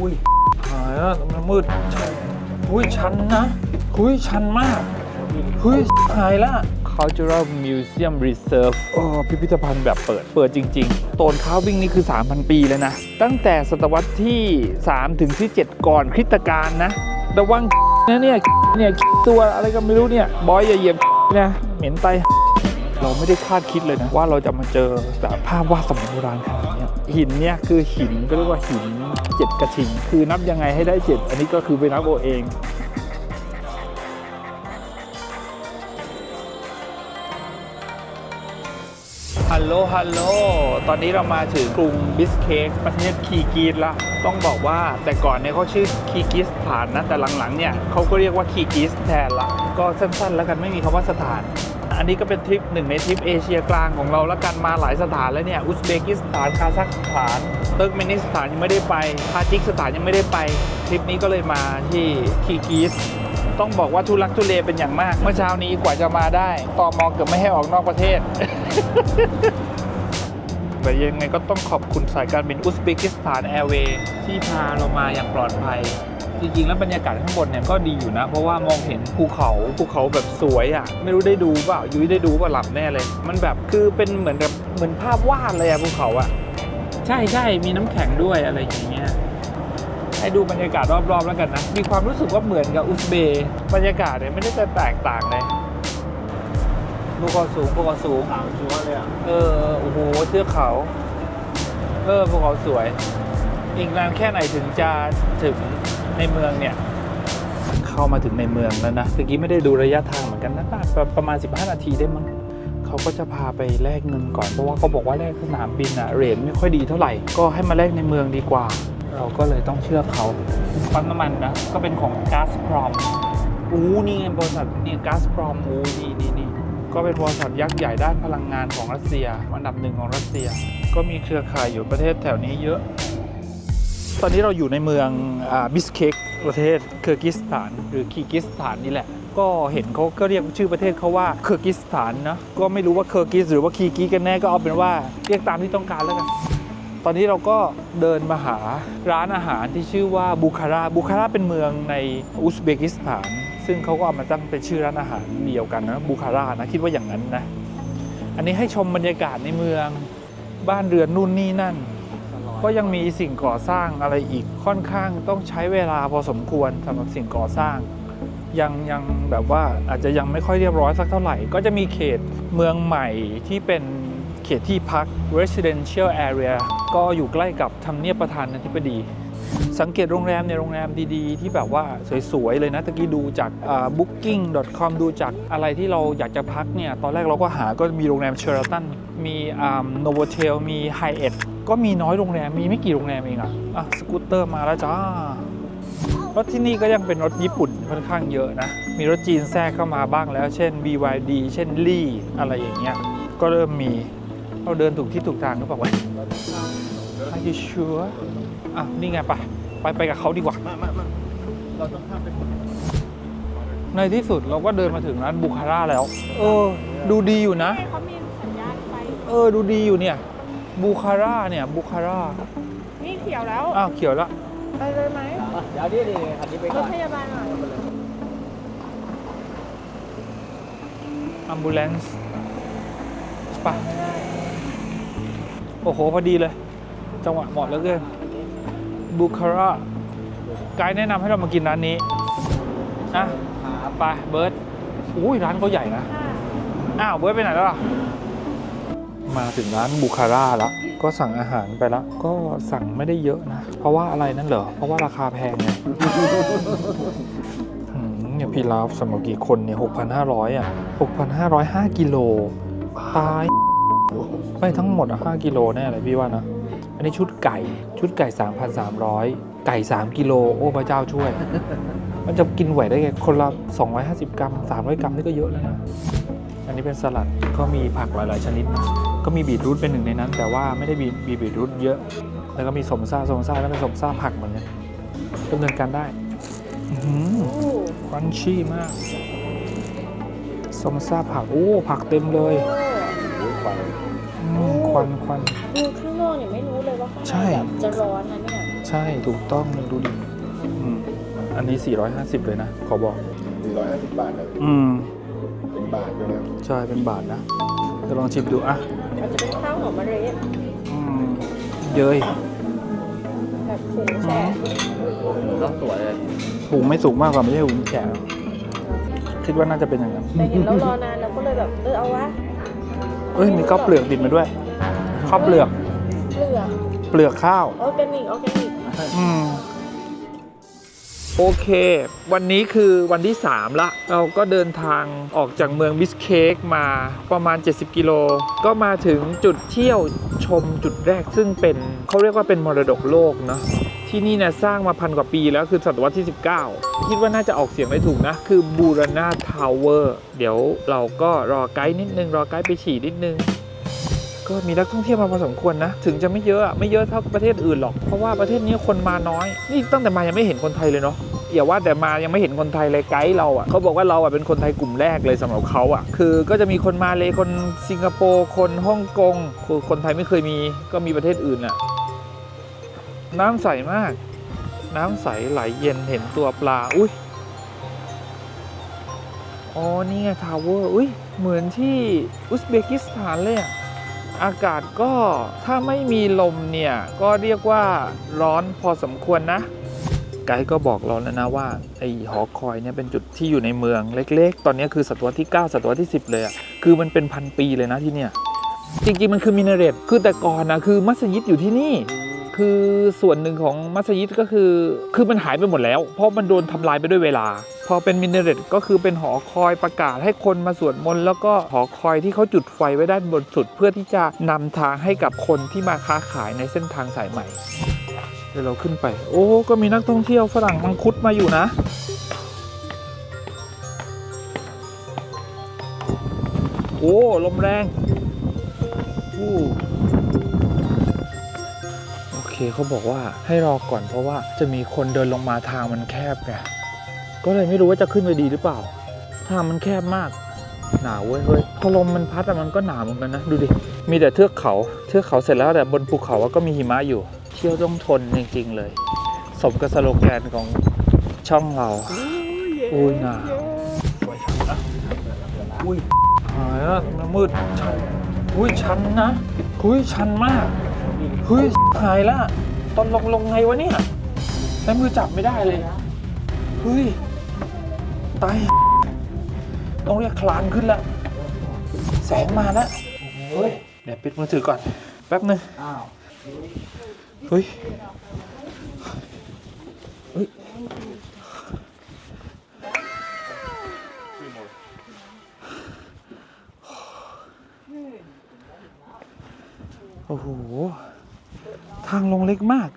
อุ้ยหายแล้วมันมืดอุ้ยชันนะอุ้ยชันมากอุ้ยหายละ Cultural Museum Reserve โอ้พิพิธภัณฑ์แบบเปิด เปิดจริง ๆ โตนข้าววิ่งนี่คือ 3,000 ปีแล้วนะ ตั้งแต่ศตวรรษที่ 3 ถึงที่ 7 ก่อนคริสตกาลนะระวังนะเนี่ยเนี่ยตัวอะไรก็ไม่รู้เนี่ย บอยอย่าเหยียบนะเหม็นไตเราไม่ได้คาดคิดเลยนะ ว่าเราจะมาเจอแบบภาพวาดสมัยโบราณขนาดเนี้ย หินเนี่ยคือหินก็เรียกว่าหินเจ็ดกระชิงคือนับยังไงให้ได้เจ็ดอันนี้ก็คือไปนับเอาเองฮัลโหล ฮัลโหล ตอนนี้เรามาถึงกรุงบิสเคกประเทศคีกีสละต้องบอกว่าแต่ก่อนเนี่ยเขาชื่อคีกิสถานนะ แต่หลังๆเนี่ยเขาก็เรียกว่าคีกิสแทนละ ก็สั้นๆแล้วกันไม่มีคำว่าสถาน อันนี้ก็เป็นทริปหนึ่งในทริปเอเชียกลางของเราแล้วกันมาหลายสถานแล้วเนี่ยอุซเบกิสถานคาซัคสถานเติร์กเมนิสถานยังไม่ได้ไปทาจิกสถานยังไม่ได้ไปทริปนี้ก็เลยมาที่คีกีสต้องบอกว่าทุลักทุเลเป็นอย่างมาก เมื่อเช้านี้กว่าจะมาได้ตอมอเกือบไม่ให้ออกนอกประเทศ แต่ยังไงก็ต้องขอบคุณสายการบินอุซเบกิสถานแอร์เวย์ที่พาเรามาอย่างปลอดภัย จริง ๆ แล้วบรรยากาศข้างบนเนี่ยก็ดีอยู่นะ เพราะว่ามองเห็นภูเขาภูเขาแบบสวยอะ ไม่รู้ได้ดูเปล่ายุ้ยได้ดูเปล่าหลับแน่เลย มันแบบคือเป็นเหมือนแบบเหมือนภาพวาดเลยอะภูเขาอะใช่ใช่มีน้ำแข็งด้วยอะไรอย่างเงี้ยให้ดูบรรยากาศรอบๆแล้วกันนะมีความรู้สึกว่าเหมือนกับอุซเบย์บรรยากาศเนี่ยไม่ได้จะแตกต่างเลยภูเขาสูงภูเขาสูงขาวชัวร์เลยอะเออโอ้โหเทือกเขาเออภูเขาสวย อีกนานแค่ไหนถึงจะถึง ในเมืองเนี่ย เข้ามาถึงในเมืองแล้วนะเมื่อกี้ไม่ได้ดูระยะทางเหมือนกันนะประประมาณ 15 นาทีได้มั้งเขาก็จะพาไปแลกเงินก่อนเพราะว่าเขาบอกว่าแลกสนามบินอะเรทไม่ค่อยดีเท่าไหร่ก็ให้มาแลกในเมืองดีกว่า เราก็เลยต้องเชื่อเขาปั๊มน้ำมันนะก็เป็นของ g a s p r o m อู้นี่ไงบริษัทนี่ g a s p r o m อู้นี่นี่นี่ก็เป็นบริษัทยักษ์ใหญ่ด้านพลังงานของรัสเซีย อันดับหนึ่งของรัสเซีย ก็มีเครือข่ายอยู่ประเทศแถวนี้เยอะ ตอนนี้เราอยู่ในเมืองบิสเคกประเทศเคิร์กิสถานหรือคีกิสถานนี่แหละ ก็เห็นเขาก็เรียกชื่อประเทศเขาว่าเคิร์กิสถานนะก็ไม่รู้ว่าเคิร์กิสหรือว่าคีกิสกันแน่ก็เอาเป็นว่าเรียกตามที่ต้องการแล้วกันตอนนี้เราก็เดินมาหาร้านอาหารที่ชื่อว่าบูคาราบูคาราเป็นเมืองในอุซเบกิสถาน ซึ่งเขาก็เอามาตั้งเป็นชื่อร้านอาหารเดียวกันนะบูคารานะคิดว่าอย่างนั้นนะอันนี้ให้ชมบรรยากาศในเมือง บ้านเรือนนู่นนี่นั่น ก็ยังมีสิ่งก่อสร้างอะไรอีกค่อนข้างต้องใช้เวลาพอสมควรสำหรับสิ่งก่อสร้าง ยังยังแบบว่าอาจจะยังไม่ค่อยเรียบร้อยสักเท่าไหร่ ก็จะมีเขตเมืองใหม่ที่เป็นเขตที่พัก residential area ก็อยู่ใกล้กับทำเนียบประธานาธิบดี สังเกตโรงแรมในโรงแรมดีๆ ที่แบบว่าสวยๆเลยนะตะกี้ดูจาก booking.com ดูจากอะไรที่เราอยากจะพักเนี่ย ตอนแรกเราก็หาก็มีโรงแรมเชอร์ตันมีโนโวเทลมีไฮเอ็ด ก็มีน้อยโรงแรมมีไม่กี่โรงแรมเองอะอะสกูตเตอร์มาแล้วจ้ารถที่นี่ก็ยังเป็นรถญี่ปุ่นค่อนข้างเยอะนะ มีรถจีนแทรกเข้ามาบ้างแล้ว เช่น BYD เช่นลี่อะไรอย่างเงี้ย ก็เริ่มมีเราเดินถูกที่ถูกทางหรือเปล่าวะ Are you sure อะ นี่ไงไปไปไปกับเขาดีกว่ามามามาเราต้องข้ามไปคนในที่สุดเราก็เดินมาถึงร้านบุคาร่าแล้ว เออ ดูดีอยู่นะ เขามีสัญญาณไฟ เออ ดูดีอยู่เนี่ย บุคาร่าเนี่ยบุคาร่านี่เขียวแล้ว อ้าวเขียวแล้วไปเลยไหมเดี๋ยวนี่นี่คันนี้ไปรก่อถนพยาบาลหน่อยอัมบูเลนซ์ไปโอ้โห พอดีเลย จังหวะเหมาะเหลือเกินบุคาร่าไกด์แนะนำให้เรามากินร้านนี้นะไปเบิร์ตอุ้ยร้านเขาใหญ่นะ อ้าวเบิร์ตไปไหนแล้วล่ะ มาถึงร้านบุคาร่าแล้วก็สั่งอาหารไปแล้วก็สั่งไม่ได้เยอะนะ เพราะว่าอะไรนั่นเหรอ เพราะว่าราคาแพงไงหืมเนี่ยพี่ลาฟสำหรับกี่คนเนี่ย6,500อะ6,505กิโลตายไม่ทั้งหมดอะ5กิโลแน่เลยพี่ว่านะ อันนี้ชุดไก่ชุดไก่3,300ไก่3กิโลโอ้พระเจ้าช่วย มันจะกินไหวได้ไงคนละ250กรัม300กรัมนี่ก็เยอะแล้วนะ อันนี้เป็นสลัดก็มีผักหลาย ๆ ชนิดนะ ก็มีบีทรูทเป็นหนึ่งในนั้น แต่ว่าไม่ได้มีมีบีทรูทเยอะ แล้วก็มีสมซ่าสมซ่าแล้วเป็นสมซ่าผักเหมือนกันดำเนินการได้อื้อหือครันชี่มากสมซ่าผัก โอ้ ผักเต็มเลยอืมควันควันดูข้างนอกเนี่ยไม่รู้เลยว่าข้างใช่ในแบบจะร้อนนะเนี่ยใช่ถูกต้องดูดิอืมอันนี้ 450 เลยนะ ขอบอก450 บาทเลย อืม เป็นบาทด้วยนะ ใช่ เป็นบาทนะ จะลองชิมดูอะมันจะเป็นข้าวหอมมะลิอืมเย้ยแบบผงแช่ต้องสวยเลยหุงไม่สุกมากกว่าไม่ใช่หุงแข็งคิดว่าน่าจะเป็นอย่างนั้นแต่เห็นเรารอนานเราก็เลยแบบเออเอาวะเอ้ยมีข้าวเปลือกติดมาด้วยข้าวเปลือก เปลือกเปลือกข้าวออร์แกนิกออร์แกนิกอืม โอเค วันนี้คือวันที่ 3 ละ เราก็เดินทางออกจากเมืองบิสเคกมาประมาณ 70 กิโล ก็มาถึงจุดเที่ยวชมจุดแรกซึ่งเป็นเขาเรียกว่าเป็นมรดกโลกเนาะที่นี่นี่ยสร้างมาพันกว่าปีแล้วคือศตวรรษที่ 19 คิดว่าน่าจะออกเสียงได้ถูกนะ คือบูรณาทาวเวอร์ เดี๋ยวเราก็รอไกด์นิดนึง รอไกด์ไปฉี่นิดนึง ก็มีนักท่องเที่ยวมาพอสมควรนะ ถึงจะไม่เยอะไม่เยอะเท่าประเทศอื่นหรอก เพราะว่าประเทศนี้คนมาน้อย นี่ตั้งแต่มายังไม่เห็นคนไทยเลยเนาะอย่าว่าแต่มายังไม่เห็นคนไทยเลยไกด์เราอะ่ะเขาบอกว่าเราอะเป็นคนไทยกลุ่มแรกเลยสำหรับเขาอะ่ะ คือก็จะมีคนมาเลยคนสิงคโปร์คนฮ่องกงคือคนไทยไม่เคยมีก็มีประเทศอื่นอะ น้ำใสมาก น้ำใสไหลเย็นเห็นตัวปลาอุ้ยอ๋อนี่ไงทาวเวอร์อุ้ยเหมือนที่อุซเบกิสถานเลยอะ อากาศก็ถ้าไม่มีลมเนี่ย ก็เรียกว่าร้อนพอสมควรนะไกด์ก็บอกเราแล้วนะว่าไอหอคอยเนี่ยเป็นจุดที่อยู่ในเมืองเล็ก ๆ ตอนนี้คือศตวรรษที่ 9 ศตวรรษที่ 10 เลยอะ่ะคือมันเป็นพันปีเลยนะที่เนี่ย จริงๆมันคือมินาเรตคือแต่ก่อนนะคือมัสยิดอยู่ที่นี่ คือส่วนหนึ่งของมัสยิดก็คือ คือมันหายไปหมดแล้ว เพราะมันโดนทำลายไปด้วยเวลา พอเป็นมินาเรตก็คือเป็นหอคอยประกาศให้คนมาสวดมนต์แล้วก็หอคอยที่เขาจุดไฟไว้ด้านบนสุด เพื่อที่จะนำทางให้กับคนที่มาค้าขายในเส้นทางสายใหม่เดี๋ยวเราขึ้นไป โอ้ก็มีนักท่องเที่ยวฝรั่งมังคุดมาอยู่นะโอ้ลมแรงอู้ เคเขาบอกว่าให้รอก่อนเพราะว่าจะมีคนเดินลงมาทางมันแคบไงก็เลยไม่รู้ว่าจะขึ้นไปดีหรือเปล่า ทางมันแคบมาก หนาวเว้ยเฮ้ยพอลมมันพัดอะมันก็หนาวเหมือนกันนะดูดิมีแต่เทือกเขาเทือกเขาเสร็จแล้วแต่บนภูเขาอะก็มีหิมะอยู่ เที่ยวต้องทนจริงๆเลย สมกับสโลแกนของช่องเราอุ้ยหนาวสวยชันนะอุ้ยหายแล้วมันมืดอุ้ยชันนะอุ้ยชันมาก เฮ้ยหายละตอนลงลงไงวะเนี่ยใช้มือจับไม่ได้เลยเฮ้ยตายต้องเรียกคลานขึ้นละแสงมาแล้วเฮ้ยเดี๋ยวปิดมือถือก่อน แป๊บนึงอ้าวเฮ้ยเฮ้ยโอ้โห ทางลงเล็กมาก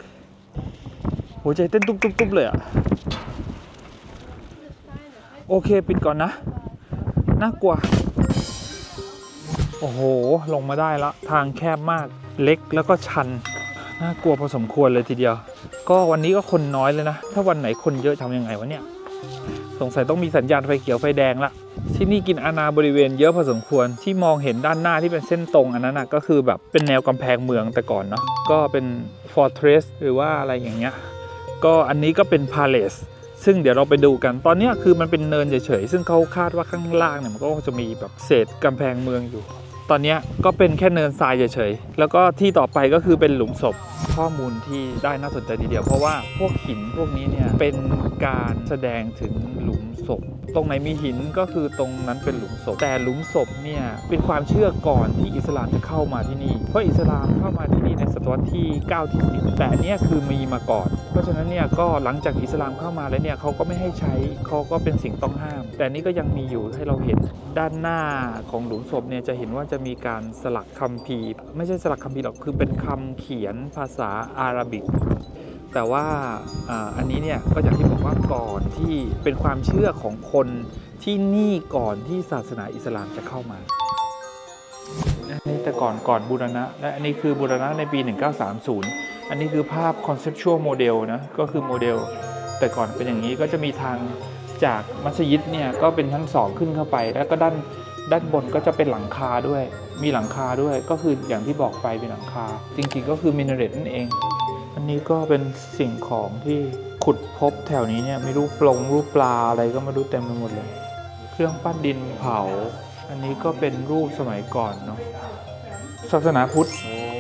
หัวใจเต้นตุ๊บๆเลยอะโอเคปิดก่อนนะ น่ากลัว โอ้โห ลงมาได้ละ ทางแคบมากเล็กแล้วก็ชัน น่ากลัวพอสมควรเลยทีเดียว ก็วันนี้ก็คนน้อยเลยนะ ถ้าวันไหนคนเยอะทำยังไงวะเนี่ย สงสัยต้องมีสัญญาณไฟเขียวไฟแดงละ ที่นี่กินอาณาบริเวณเยอะพอสมควรที่มองเห็นด้านหน้าที่เป็นเส้นตรงอันนั้นนะก็คือแบบเป็นแนวกำแพงเมืองแต่ก่อนเนาะก็เป็น fortress หรือว่าอะไรอย่างเงี้ยก็อันนี้ก็เป็น palace ซึ่งเดี๋ยวเราไปดูกันตอนนี้คือมันเป็นเนินเฉยๆซึ่งเขาคาดว่าข้างล่างเนี่ยมันก็จะมีแบบเศษกำแพงเมืองอยู่ ตอนนี้ก็เป็นแค่เนินทรายเฉยๆ แล้วก็ที่ต่อไปก็คือเป็นหลุมศพข้อมูลที่ได้น่าสนใจทีเดียว เพราะว่าพวกหินพวกนี้เนี่ยเป็นการแสดงถึงหลุมศพ ตรงไหนมีหินก็คือตรงนั้นเป็นหลุมศพ แต่หลุมศพเนี่ยเป็นความเชื่อก่อนที่อิสลามจะเข้ามาที่นี่ เพราะอิสลามเข้ามาที่นี่ในศตวรรษที่ 9 ที่ 10 แต่เนี้ยคือมีมาก่อน เพราะฉะนั้นเนี่ยก็หลังจากอิสลามเข้ามาแล้วเนี่ยเขาก็ไม่ให้ใช้เขาก็เป็นสิ่งต้องห้าม แต่นี่ก็ยังมีอยู่ให้เราเห็นด้านหน้าของหลุมศพเนี่ยจะเห็นว่าจะมีการสลักคัมภีไม่ใช่สลักคัมภีหรอกคือเป็นคำเขียนภาษาอาหรับิก แต่ว่าอ่าอันนี้เนี่ยก็อย่างที่บอกว่าก่อนที่เป็นความเชื่อของคนที่นี่ก่อนที่ศาสนาอิสลามจะเข้ามาอันนี้แต่ก่อนก่อนบูรณะ และอันนี้คือบูรณะในปี 1930 อันนี้คือภาพ conceptual model นะก็คือโมเดล แต่ก่อนเป็นอย่างนี้ก็จะมีทางจากมัสยิดเนี่ยก็เป็นชั้นสองขึ้นเข้าไป แล้วก็ด้าน ด้านบนก็จะเป็นหลังคาด้วย มีหลังคาด้วยก็คืออย่างที่บอกไปเป็นหลังคา จริงๆก็คือมินาเรตนั่นเอง อันนี้ก็เป็นสิ่งของที่ขุดพบแถวนี้เนี่ยมีรูปปลงรูปปลาอะไรก็ไม่รู้เต็มไปหมดเลย เครื่องปั้นดินเผา อันนี้ก็เป็นรูปสมัยก่อนเนาะศาสนาพุทธ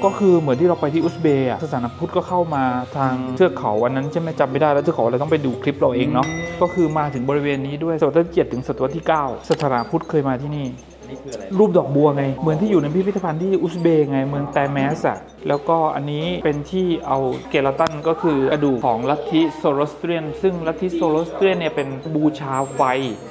ก็คือเหมือนที่เราไปที่อุซเบย์อะศาสนาพุทธก็เข้ามาทางเทือกเขาวันนั้นใช่ไหมจำไม่ได้แล้วเทือกเขาอะไรต้องไปดูคลิปเราเองเนาะก็คือมาถึงบริเวณนี้ด้วยศตวรรษที่7ถึงศตวรรษที่9ศาสนาพุทธเคยมาที่นี่ นี่คืออะไรรูปดอกบัวไง เหมือนที่อยู่ในพิพิธภัณฑ์ที่อุซเบย์ไงเมืองแตแมสอะแล้วก็อันนี้เป็นที่เอาเกลาตันก็คือกระดูกของลัทธิโซโลสเตรียน ซึ่งลัทธิโซโลสเตรียนเนี่ยเป็นบูชาไฟ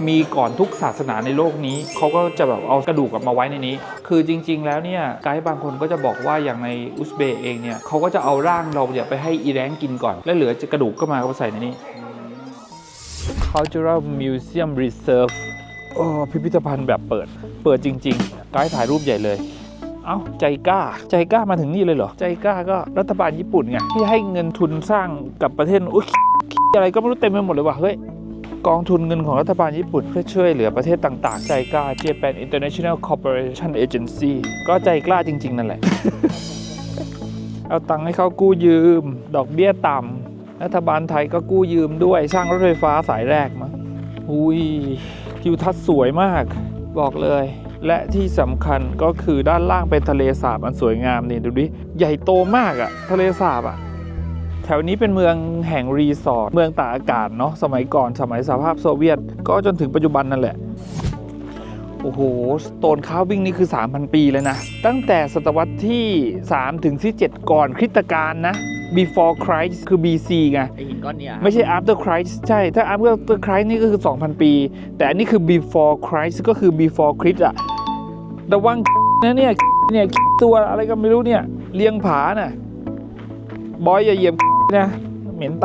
มีก่อนทุกศาสนาในโลกนี้ เขาก็จะแบบเอากระดูกกลับมาไว้ในนี้ คือจริง ๆ แล้วเนี่ยไกด์บางคนก็จะบอกว่าอย่างในอุซเบย์เองเนี่ยเขาก็จะเอาร่างเราเนี่ยไปให้อีแรงกินก่อน แล้วเหลือจะกระดูกก็มาก็มาใส่ในนี้ Cultural Museum Reserve โอ้ พิพิธภัณฑ์แบบเปิด เปิดจริงๆไกด์ถ่ายรูปใหญ่เลย เอ้า ใจกล้า ใจกล้ามาถึงนี่เลยเหรอ ใจกล้าก็รัฐบาลญี่ปุ่นไงที่ให้เงินทุนสร้างกับประเทศอุ้ยอะไรก็ไม่รู้เต็มไปหมดเลยว่ะเฮ้ยกองทุนเงินของรัฐบาลญี่ปุ่นเพื่อช่วยเหลือประเทศต่างๆ ใจกล้า Japan International Corporation Agency ก็ใจกล้าจริง ๆ นั่นแหละ เอาตังค์ให้เขากู้ยืม ดอกเบี้ยต่ำรัฐบาลไทยก็กู้ยืมด้วย สร้างรถไฟฟ้าสายแรกมั้งอุ้ย ทิวทัศน์สวยมากบอกเลย และที่สำคัญก็คือด้านล่างเป็นทะเลสาบอันสวยงามนี่ดูดิใหญ่โตมากอะทะเลสาบอะแถวนี้เป็นเมืองแห่งรีสอร์ทเมืองตากอากาศเนาะสมัยก่อนสมัยสหภาพโซเวียต ก็จนถึงปัจจุบันนั่นแหละโอ้โหสโตนคาวิ่งนี่คือ 3,000 ปีเลยนะ ตั้งแต่ศตวรรษที่ 3 ถึงที่ 7 ก่อนคริสตกาลนะ before Christ คือ BC ไงไอหินก้อนเนี้ยไม่ใช่ after Christ ใช่ ถ้า after Christ นี่ก็คือ 2,000 ปี แต่อันนี้คือ before Christ ก็คือ before Christ อะระวังนะเนี่ยเนี่ยตัวอะไรก็ไม่รู้เนี่ยเลียงผาน่ะบอยอย่าเหยียบนะเหม็นไต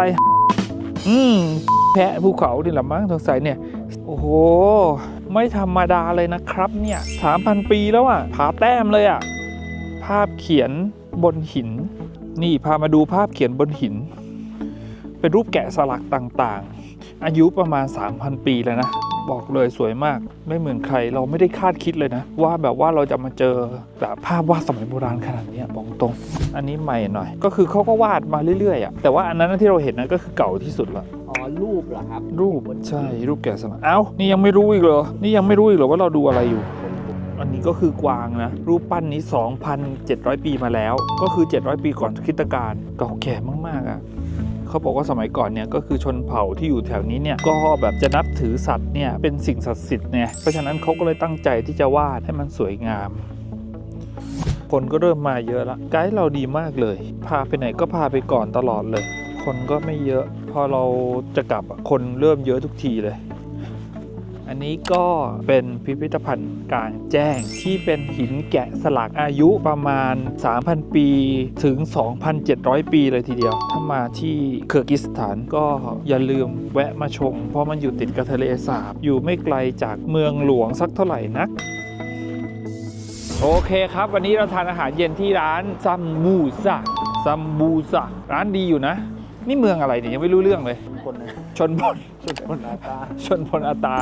อืมแพะภูเขานี่แหละมั้งสงสัยเนี่ย โอ้โห ไม่ธรรมดาเลยนะครับเนี่ยสามพันปีแล้วอะผาแต้มเลยอะ ภาพเขียนบนหิน นี่พามาดูภาพเขียนบนหิน เป็นรูปแกะสลักต่างๆ อายุประมาณ 3,000 ปีแล้วนะ บอกเลยสวยมากไม่เหมือนใครเราไม่ได้คาดคิดเลยนะ ว่าแบบว่าเราจะมาเจอแบบภาพวาดสมัยโบราณขนาดเนี้ยบอกตรง อันนี้ใหม่หน่อย ก็คือเขาก็วาดมาเรื่อยๆอะแต่ว่าอันนั้นที่เราเห็นนะก็คือเก่าที่สุดละอ๋อรูปเหรอครับ รูปใช่รูปแกะสลักเอ้านี่ยังไม่รู้อีกเหรอนี่ยังไม่รู้อีกเหรอว่าเราดูอะไรอยู่ อันนี้ก็คือกวางนะ รูปปั้นนี้ 2,700 ปีมาแล้ว ก็คือ 700 ปีก่อนคริสตกาลเก่าแก่มาก ๆอะเขาบอกว่าสมัยก่อนเนี่ยก็คือชนเผ่าที่อยู่แถวนี้เนี่ยก็แบบจะนับถือสัตว์เนี่ยเป็นสิ่งศักดิ์สิทธิ์เนี่ยเพราะฉะนั้นเขาก็เลยตั้งใจที่จะวาดให้มันสวยงาม คนก็เริ่มมาเยอะละไกด์เราดีมากเลย พาไปไหนก็พาไปก่อนตลอดเลย คนก็ไม่เยอะ พอเราจะกลับอะคนเริ่มเยอะทุกทีเลย อันนี้ก็เป็นพิพิธภัณฑ์กลางแจ้งที่เป็นหินแกะสลักอายุประมาณ 3,000 ปีถึง 2,700 ปีเลยทีเดียว ถ้ามาที่เคิร์กิสถานก็อย่าลืมแวะมาชม เพราะมันอยู่ติดกับทะเลสาบ อยู่ไม่ไกลจากเมืองหลวงสักเท่าไหร่นักโอเคครับ วันนี้เราทานอาหารเย็นที่ร้านซัมบูซาซัมบูซาร้านดีอยู่นะ นี่เมืองอะไรเนี่ยยังไม่รู้เรื่องเลย คนนะชนบทชุดคนหน้าตาชนพลอาตา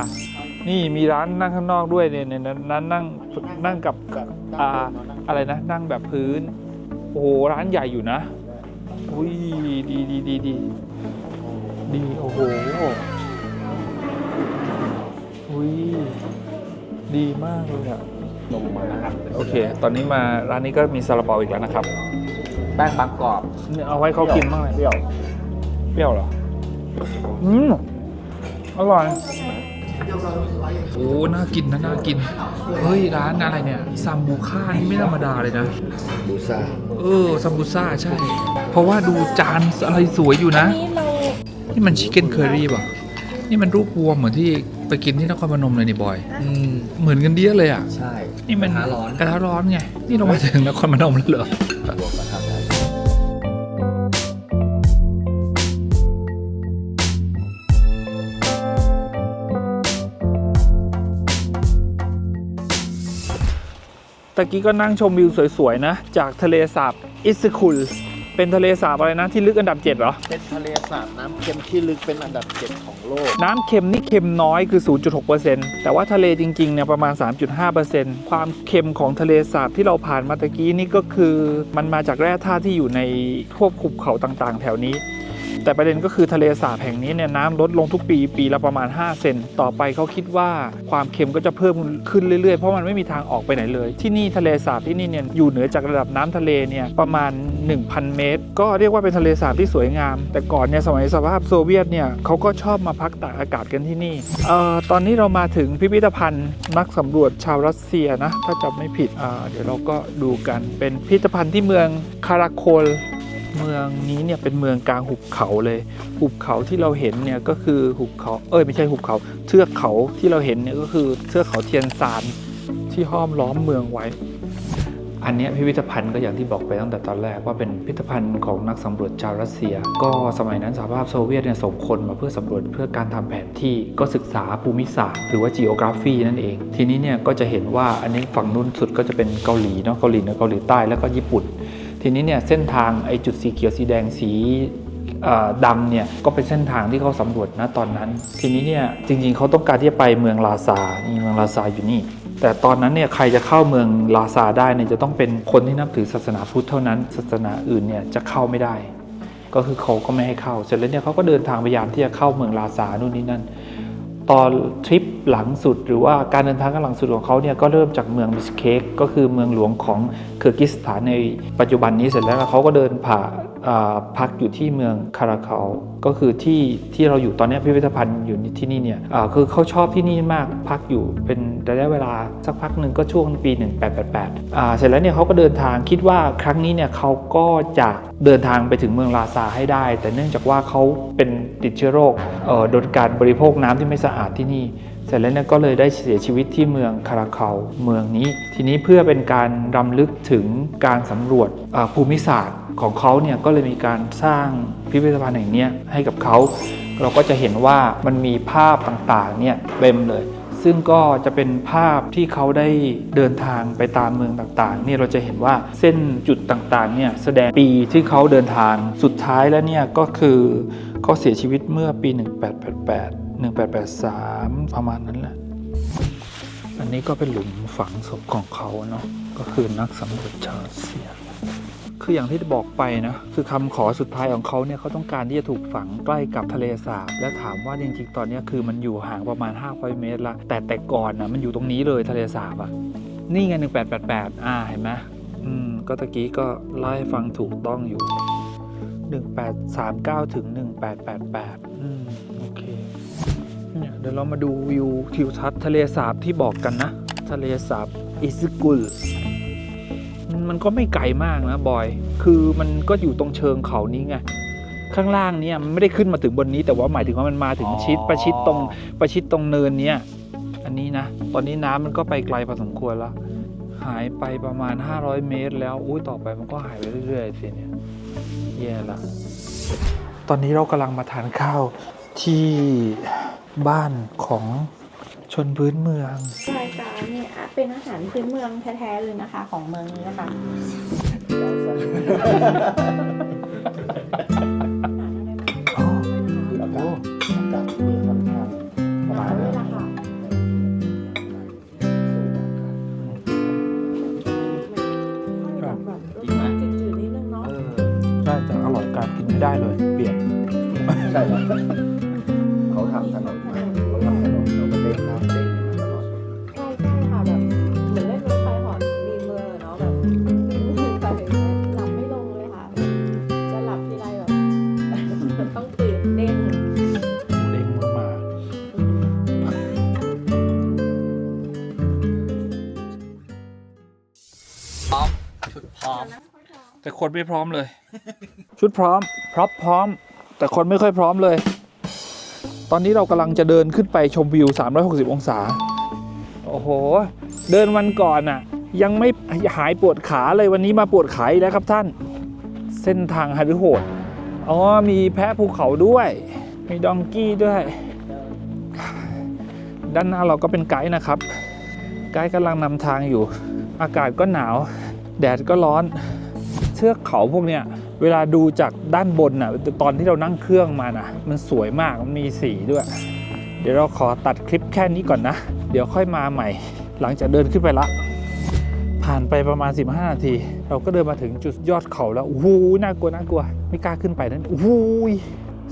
นี่มีร้านนั่งข้างนอกด้วยเนี่ยเนี่ยนั่งนั่งนั่งกับแบบอ่าอะไรนะ นั่งแบบพื้น โอ้โหร้านใหญ่อยู่นะ อุ้ยดีดีดีดีดี โอ้โหอุ้ยดีมากเลยอะลงมานะครับโอเค ตอนนี้มาร้านนี้ก็มีซาลาเปาอีกแล้วนะครับ แป้งบางกรอบเนี่ยเอาไว้เขากินบ้างเลย เปรี้ยว เปรี้ยวเหรอ อืม อร่อยโอ้น่ากินนะน่ากิน เฮ้ย ร้านอะไรเนี่ยซัมบูค่านี่ไม่ธรรมดาเลยนะ บูซ่า เออซัมบูซ่าใช่ เพราะว่าดูจานอะไรสวยอยู่นะ นี่เรานี่มันชิคเก้นเคอรี่ป่ะ นี่มันรูปวัวเหมือนที่ไปกินที่นครพนมเลยนี่บอยอืมเหมือนกันเดียเลยอะ ใช่ นี่มันกระทะร้อนกระทะร้อนไง นี่เรามาถึงนครพนมแล้วเหรอะทะได้ตะกี้ก็นั่งชมวิวสวยๆนะ จากทะเลสาบอิสคุล เป็นทะเลสาบอะไรนะที่ลึกอันดับ 7 เหรอ เป็นทะเลสาบน้ำเค็มที่ลึกเป็นอันดับเจ็ดของโลก น้ำเค็มนี่เค็มน้อยคือ 0.6%แต่ว่าทะเลจริงๆเนี่ยประมาณ 3.5%ความเค็มของทะเลสาบที่เราผ่านมาตะกี้นี่ก็คือ มันมาจากแร่ธาตุที่อยู่ในพวกภูเขาต่างๆ แถวนี้ แต่ประเด็นก็คือทะเลสาบแห่งนี้เนี่ยน้ำลดลงทุกปีปีละประมาณ 5 เซนต่อไปเขาคิดว่าความเค็มก็จะเพิ่มขึ้นเรื่อยๆ เพราะมันไม่มีทางออกไปไหนเลย ที่นี่ทะเลสาบที่นี่เนี่ยอยู่เหนือจากระดับน้ำทะเลเนี่ยประมาณ 1,000 เมตร ก็เรียกว่าเป็นทะเลสาบที่สวยงาม แต่ก่อนเนี่ยสมัยสภาพโซเวียตเนี่ยเขาก็ชอบมาพักตากอากาศกันที่นี่เอ่อตอนนี้เรามาถึงพิพิธภัณฑ์นักสำรวจชาวรัสเซียนะถ้าจำไม่ผิดอ่าเดี๋ยวเราก็ดูกันเป็นพิพิธภัณฑ์ที่เมืองคาราโคล เมืองนี้เนี่ยเป็นเมืองกลางหุบเขาเลย หุบเขาที่เราเห็นเนี่ยก็คือหุบเขาเอ้ยไม่ใช่หุบเขาเทือกเขาที่เราเห็นเนี่ยก็คือเทือกเขาเทียนซานที่ห้อมล้อมเมืองไว้ อันนี้พิพิธภัณฑ์ก็อย่างที่บอกไปตั้งแต่ตอนแรกว่าเป็นพิพิธภัณฑ์ของนักสำรวจชาวรัสเซีย ก็สมัยนั้นสหภาพโซเวียตเนี่ยส่งคนมาเพื่อสำรวจเพื่อการทำแผนที่ก็ศึกษาภูมิศาสตร์หรือว่า geography นั่นเอง ทีนี้เนี่ยก็จะเห็นว่าอันนี้ฝั่งนู้นสุดก็จะเป็นเกาหลีเนาะเกาหลีเหนือเกาหลีใต้แล้วก็ญี่ปุ่น ทีนี้เนี่ยเส้นทางไอ้จุดสีเขียวสีแดงสีดำเนี่ยก็เป็นเส้นทางที่เขาสำรวจนะตอนนั้น ทีนี้เนี่ยจริงๆเขาต้องการที่จะไปเมืองลาซานี่เมืองลาซาอยู่นี่ แต่ตอนนั้นเนี่ยใครจะเข้าเมืองลาซาได้เนี่ยจะต้องเป็นคนที่นับถือศาสนาพุทธเท่านั้น ศาสนาอื่นเนี่ยจะเข้าไม่ได้ ก็คือเขาก็ไม่ให้เข้า เสร็จแล้วเนี่ยเขาก็เดินทางพยายามที่จะเข้าเมืองลาซานู่นนี่นั่น ตอนทริปหลังสุดหรือว่าการเดินทางกันหลังสุดของเขาเนี่ยก็เริ่มจากเมืองบิสเคกก็คือเมืองหลวงของเคิร์กิสถานในปัจจุบันนี้เสร็จแล้วเขาก็เดินผ่าอ่า พักอยู่ที่เมืองคาราคาลก็คือที่ที่เราอยู่ตอนนี้พิพิธภัณฑ์อยู่ที่นี่เนี่ยคือเขาชอบที่นี่มากพักอยู่เป็นระยะเวลาสักพักหนึ่งก็ช่วงปี 1888เสร็จแล้วเนี่ยเขาก็เดินทางคิดว่าครั้งนี้เนี่ยเขาก็จะเดินทางไปถึงเมืองลาซาให้ได้ แต่เนื่องจากว่าเขาเป็นติดเชื้อโรคโดยการบริโภคน้ำที่ไม่สะอาดที่นี่เสร็จแล้วเนี่ยก็เลยได้เสียชีวิตที่เมืองคาราคาลเมืองนี้ ทีนี้เพื่อเป็นการรำลึกถึงการสำรวจภูมิศาสตร์ ของเขาเนี่ยก็เลยมีการสร้างพิพิธภัณฑ์แห่งนี้ให้กับเขา เราก็จะเห็นว่ามันมีภาพต่างๆเนี่ยเต็มเลย ซึ่งก็จะเป็นภาพที่เขาได้เดินทางไปตามเมืองต่างๆเนี่ยเราจะเห็นว่าเส้นจุดต่างๆเนี่ยแสดงปีที่เขาเดินทางสุดท้ายแล้วเนี่ยก็คือเขาเสียชีวิตเมื่อปี 1888 1883 ประมาณนั้นแหละ อันนี้ก็เป็นหลุมฝังศพของเขาเนาะ ก็คือนักสำรวจชาวรัสเซีย คืออย่างที่บอกไปนะคือคำขอสุดท้ายของเขาเนี่ยเขาต้องการที่จะถูกฝังใกล้กับทะเลสาบและถามว่าจริงๆตอนนี้คือมันอยู่ห่างประมาณ 500 เมตรละแต่แต่ก่อนนะมันอยู่ตรงนี้เลยทะเลสาบอะนี่ไง 1888 อ่าเห็นไหมอืมก็ตะกี้ก็ไล่าให้ฟังถูกต้องอยู่ 1839 ถึง 1888 อืมโอเคเนี่ยเดี๋ยวเรามาดูวิวทิวทัศน์ทะเลสาบที่บอกกันนะ ทะเลสาบอิซึกุล มันก็ไม่ไกลมากนะบอย คือมันก็อยู่ตรงเชิงเขานี้ไง ข้างล่างเนี่ยมันไม่ได้ขึ้นมาถึงบนนี้ แต่ว่าหมายถึงว่ามันมาถึงชิดประชิดตรงประชิดตรงเนินเนี้ย อันนี้นะ ตอนนี้น้ำมันก็ไปไกลพอสมควรแล้ว หายไปประมาณ 500 เมตร แล้ว อุ้ยต่อไปมันก็หายไปเรื่อยๆสิเนี่ย แย่ละ ตอนนี้เรากำลังมาทานข้าวที่บ้านของชนพื้นเมืองใช่ค่ะนี่อะ เป็นอาหารพื้นเมืองแท้ๆเลยนะคะ ของเมืองนี้นะคะอาหารอะไรบ้างคืออากาศอากาศที่ค่อนข้างหนาวเลยล่ะค่ะครับแบบรสชาติจืดๆนิดนึงเนาะเออใช่แต่อร่อยการกินไม่ได้เลยเปลี่ยนใช่เหรอเขาทำถนนมาเขาทำถนนเราก็เด้งน้ำ คนไม่พร้อมเลย ชุดพร้อมพร็อพพร้อม แต่คนไม่ค่อยพร้อมเลย ตอนนี้เรากำลังจะเดินขึ้นไปชมวิว 360 องศา โอ้โห เดินวันก่อนน่ะ ยังไม่หายปวดขาเลยวันนี้มาปวดขาอีกแล้วครับท่าน เส้นทางหฤโหดอ๋อมีแพะภูเขาด้วย มีดองกี้ด้วย ด้านหน้าเราก็เป็นไกด์นะครับ ไกด์กำลังนำทางอยู่ อากาศก็หนาว แดดก็ร้อน ทือกเขาพวกเนี้ยเวลาดูจากด้านบนน่ะตอนที่เรานั่งเครื่องมานะมันสวยมากมันมีสีด้วย เดี๋ยวเราขอตัดคลิปแค่นี้ก่อนนะ เดี๋ยวค่อยมาใหม่ หลังจากเดินขึ้นไปละ ผ่านไปประมาณ 15 นาที เราก็เดินมาถึงจุดยอดเขาแล้วโอ้โหน่ากลัวน่ากลัว ไม่กล้าขึ้นไปนั้นโอ้โห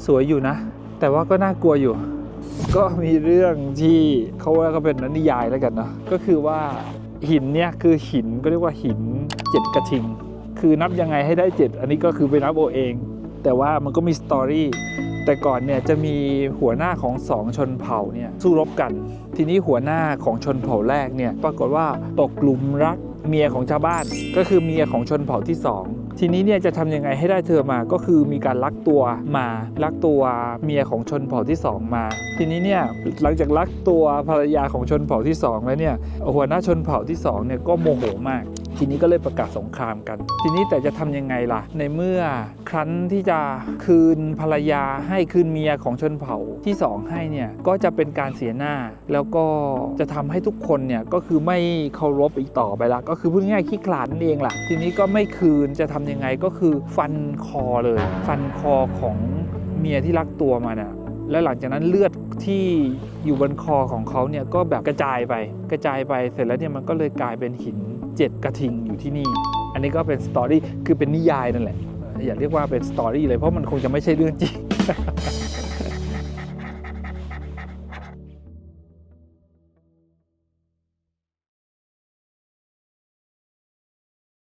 สวยอยู่นะ แต่ว่าก็น่ากลัวอยู่ ก็มีเรื่องที่เขาว่าก็เป็นนิยายแล้วกันนะก็คือว่าหินเนี่ยคือหินก็เรียกว่าหินเจ็ดกระทิง คือนับยังไงให้ได้ 7 อันนี้ก็คือไปนับเอาเอง แต่ว่ามันก็มีสตอรี่แต่ก่อนเนี่ยจะมีหัวหน้าของสองชนเผ่าเนี่ยสู้รบกัน ทีนี้หัวหน้าของชนเผ่าแรกเนี่ยปรากฏว่าตกหลุมรักเมียของชาวบ้าน ก็คือเมียของชนเผ่าที่สองทีนี้เนี่ยจะทำยังไงให้ได้เธอมาก็คือมีการลักตัวมาลักตัวเมียของชนเผ่าที่สองมา ทีนี้เนี่ยหลังจากลักตัวภรรยาของชนเผ่าที่สองแล้วเนี่ยหัวหน้าชนเผ่าที่สองเนี่ยก็โมโหมาก ทีนี้ก็เลยประกาศสงครามกัน ทีนี้แต่จะทำยังไงล่ะ ในเมื่อครั้นที่จะคืนภรรยาให้คืนเมียของชนเผ่าที่สองให้เนี่ยก็จะเป็นการเสียหน้า แล้วก็จะทำให้ทุกคนเนี่ยก็คือไม่เคารพอีกต่อไปละก็คือพูดง่ายๆขี้ขลาดนั่นเองล่ะ ทีนี้ก็ไม่คืนจะทำยังไงก็คือฟันคอเลย ฟันคอของเมียที่รักตัวมาน่ะแล้วหลังจากนั้นเลือดที่อยู่บนคอของเขาเนี่ยก็แบบกระจายไป กระจายไปเสร็จแล้วเนี่ยมันก็เลยกลายเป็นหิน เจ็ดกระทิงอยู่ที่นี่ อันนี้ก็เป็นสตอรี่คือเป็นนิยายนั่นแหละ อย่าเรียกว่าเป็นสตอรี่เลยเพราะมันคงจะไม่ใช่เรื่องจริง